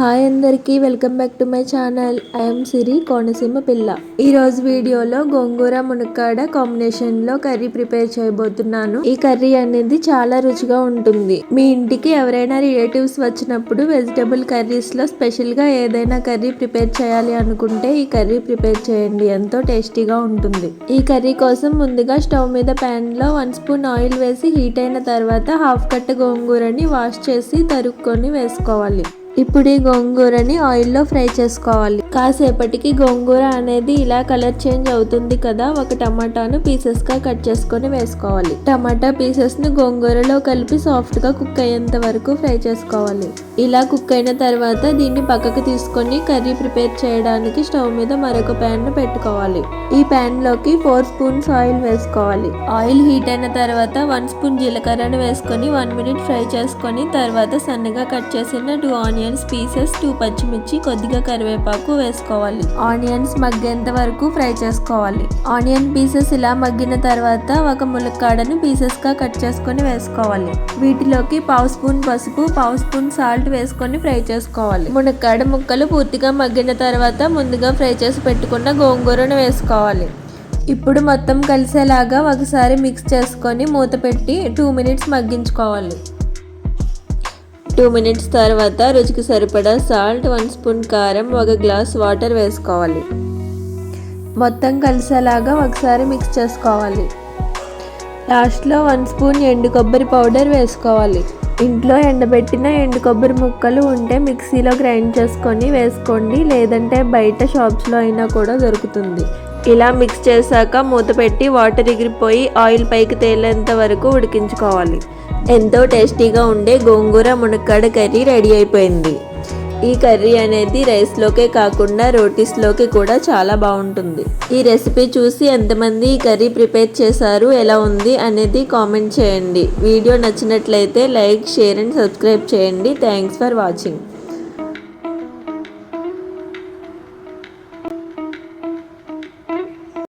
Hi అందరికీ welcome back to my channel. I'm Siri Konaseema పిల్ల. ఈరోజు వీడియోలో గోంగూర మునక్కాడ కాంబినేషన్లో కర్రీ ప్రిపేర్ చేయబోతున్నాను. ఈ కర్రీ అనేది చాలా రుచిగా ఉంటుంది. మీ ఇంటికి ఎవరైనా రిలేటివ్స్ వచ్చినప్పుడు వెజిటబుల్ కర్రీస్లో స్పెషల్గా ఏదైనా కర్రీ ప్రిపేర్ చేయాలి అనుకుంటే ఈ కర్రీ ప్రిపేర్ చేయండి. ఎంతో టేస్టీగా ఉంటుంది. ఈ కర్రీ కోసం ముందుగా స్టవ్ మీద ప్యాన్లో వన్ స్పూన్ ఆయిల్ వేసి హీట్ అయిన తర్వాత హాఫ్ కట్ గోంగూరని వాష్ చేసి తరుక్కొని వేసుకోవాలి. ఇప్పుడు ఈ గోంగూరని ఆయిల్లో ఫ్రై చేసుకోవాలి. కాసేపటికి గోంగూర అనేది ఇలా కలర్ చేంజ్ అవుతుంది కదా ఒక టమాటాను పీసెస్గా కట్ చేసుకొని వేసుకోవాలి. టమాటా పీసెస్ని గోంగూరలో కలిపి సాఫ్ట్గా కుక్ అయ్యేంత వరకు ఫ్రై చేసుకోవాలి. ఇలా కుక్ అయిన తర్వాత దీన్ని పక్కకు తీసుకొని కర్రీ ప్రిపేర్ చేయడానికి స్టవ్ మీద మరొక ప్యాన్ను పెట్టుకోవాలి. ఈ ప్యాన్లోకి ఫోర్ స్పూన్స్ ఆయిల్ వేసుకోవాలి. ఆయిల్ హీట్ అయిన తర్వాత వన్ స్పూన్ జీలకర్రను వేసుకొని వన్ మినిట్ ఫ్రై చేసుకొని తర్వాత సన్నగా కట్ చేసిన టూ ఆనియన్స్ పీసెస్ టూ పచ్చిమిర్చి కొద్దిగా కరివేపాకు వేసుకోవాలి. ఆనియన్స్ మగ్గేంత వరకు ఫ్రై చేసుకోవాలి. ఆనియన్ పీసెస్ ఇలా మగ్గిన తర్వాత ఒక ములక్కాడను పీసెస్గా కట్ చేసుకొని వేసుకోవాలి. వీటిలోకి పావు స్పూన్ పసుపు పావు స్పూన్ సాల్ట్ వేసుకొని ఫ్రై చేసుకోవాలి. మునక్కాడ ముక్కలు పూర్తిగా మగ్గిన తర్వాత ముందుగా ఫ్రై చేసి పెట్టుకున్న గోంగూరను వేసుకోవాలి. ఇప్పుడు మొత్తం కలిసేలాగా ఒకసారి మిక్స్ చేసుకొని మూత పెట్టి టూ మినిట్స్ మగ్గించుకోవాలి. టూ మినిట్స్ తర్వాత రుచికి సరిపడా సాల్ట్ వన్ స్పూన్ కారం ఒక గ్లాస్ వాటర్ వేసుకోవాలి. మొత్తం కలిసేలాగా ఒకసారి మిక్స్ చేసుకోవాలి. లాస్ట్లో వన్ స్పూన్ ఎండు కొబ్బరి పౌడర్ వేసుకోవాలి. ఇంట్లో ఎండబెట్టిన ఎండు కొబ్బరి ముక్కలు ఉంటే మిక్సీలో గ్రైండ్ చేసుకొని వేసుకోండి. లేదంటే బయట షాప్స్లో అయినా కూడా దొరుకుతుంది. ఇలా మిక్స్ చేశాక మూత పెట్టి వాటర్ ఎగిరిపోయి ఆయిల్ పైకి తేలేంత వరకు ఉడికించుకోవాలి. ఎంతో టేస్టీగా ఉండే గోంగూర మునక్కాడ కర్రీ రెడీ అయిపోయింది. ఈ కర్రీ అనేది రైస్లోకే కాకుండా రోటీస్లోకి కూడా చాలా బాగుంటుంది. ఈ రెసిపీ చూసి ఎంతమంది ఈ కర్రీ ప్రిపేర్ చేశారు ఎలా ఉంది అనేది కామెంట్ చేయండి. వీడియో నచ్చినట్లయితే లైక్ షేర్ అండ్ సబ్స్క్రైబ్ చేయండి. Thanks for watching.